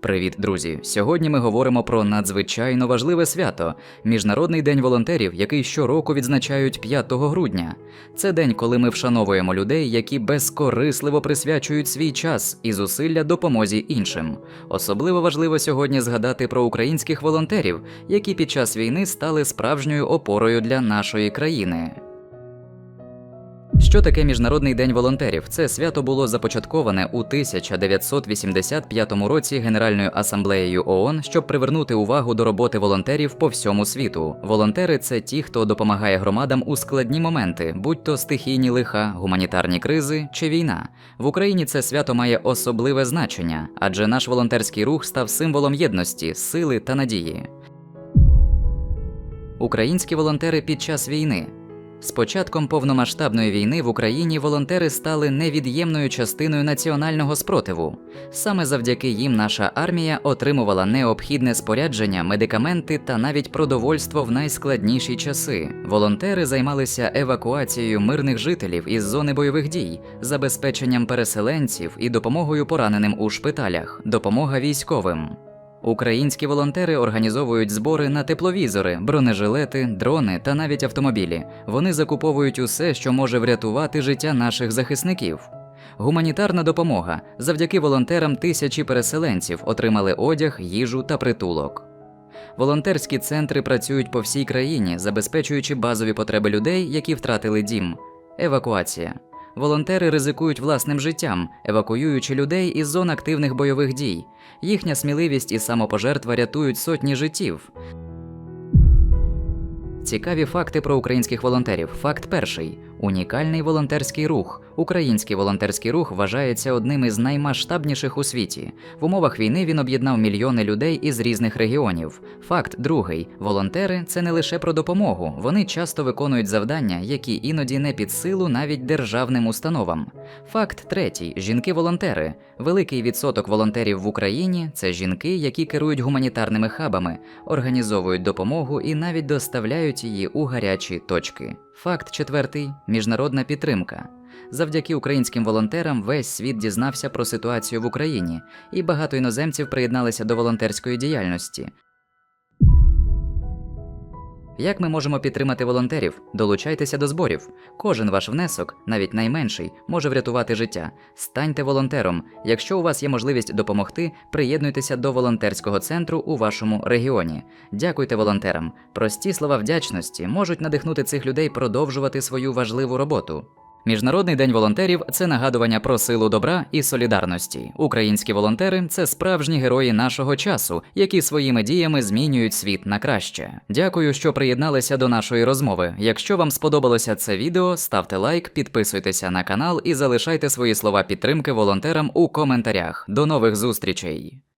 Привіт, друзі! Сьогодні ми говоримо про надзвичайно важливе свято Міжнародний день волонтерів, який щороку відзначають 5 грудня. Це день, коли ми вшановуємо людей, які безкорисливо присвячують свій час і зусилля допомозі іншим. Особливо важливо сьогодні згадати про українських волонтерів, які під час війни стали справжньою опорою для нашої країни. Що таке Міжнародний день волонтерів? Це свято було започатковане у 1985 році Генеральною асамблеєю ООН, щоб привернути увагу до роботи волонтерів по всьому світу. Волонтери це ті, хто допомагає громадам у складні моменти, будь то стихійні лиха, гуманітарні кризи чи війна. В Україні це свято має особливе значення, адже наш волонтерський рух став символом єдності, сили та надії. Українські волонтери під час війни. З початком повномасштабної війни в Україні волонтери стали невід'ємною частиною національного спротиву. Саме завдяки їм наша армія отримувала необхідне спорядження, медикаменти та навіть продовольство в найскладніші часи. Волонтери займалися евакуацією мирних жителів із зони бойових дій, забезпеченням переселенців і допомогою пораненим у шпиталях, допомога військовим. Українські волонтери організовують збори на тепловізори, бронежилети, дрони та навіть автомобілі. Вони закуповують усе, що може врятувати життя наших захисників. Гуманітарна допомога. Завдяки волонтерам тисячі переселенців отримали одяг, їжу та притулок. Волонтерські центри працюють по всій країні, забезпечуючи базові потреби людей, які втратили дім. Евакуація. Волонтери ризикують власним життям, евакуюючи людей із зон активних бойових дій. Їхня сміливість і самопожертва рятують сотні життів. Цікаві факти про українських волонтерів. Факт перший: унікальний волонтерський рух. Український волонтерський рух вважається одним із наймасштабніших у світі. В умовах війни він об'єднав мільйони людей із різних регіонів. Факт другий: волонтери це не лише про допомогу. Вони часто виконують завдання, які іноді не під силу навіть державним установам. Факт третій: жінки-волонтери. Великий відсоток волонтерів в Україні це жінки, які керують гуманітарними хабами, організовують допомогу і навіть доставляють її у гарячі точки. Факт четвертий міжнародна підтримка. Завдяки українським волонтерам весь світ дізнався про ситуацію в Україні, і багато іноземців приєдналися до волонтерської діяльності. Як ми можемо підтримати волонтерів? Долучайтеся до зборів. Кожен ваш внесок, навіть найменший, може врятувати життя. Станьте волонтером. Якщо у вас є можливість допомогти, приєднуйтеся до волонтерського центру у вашому регіоні. Дякуйте волонтерам. Прості слова вдячності можуть надихнути цих людей продовжувати свою важливу роботу. Міжнародний день волонтерів це нагадування про силу добра і солідарності. Українські волонтери це справжні герої нашого часу, які своїми діями змінюють світ на краще. Дякую, що приєдналися до нашої розмови. Якщо вам сподобалося це відео, ставте лайк, підписуйтеся на канал і залишайте свої слова підтримки волонтерам у коментарях. До нових зустрічей!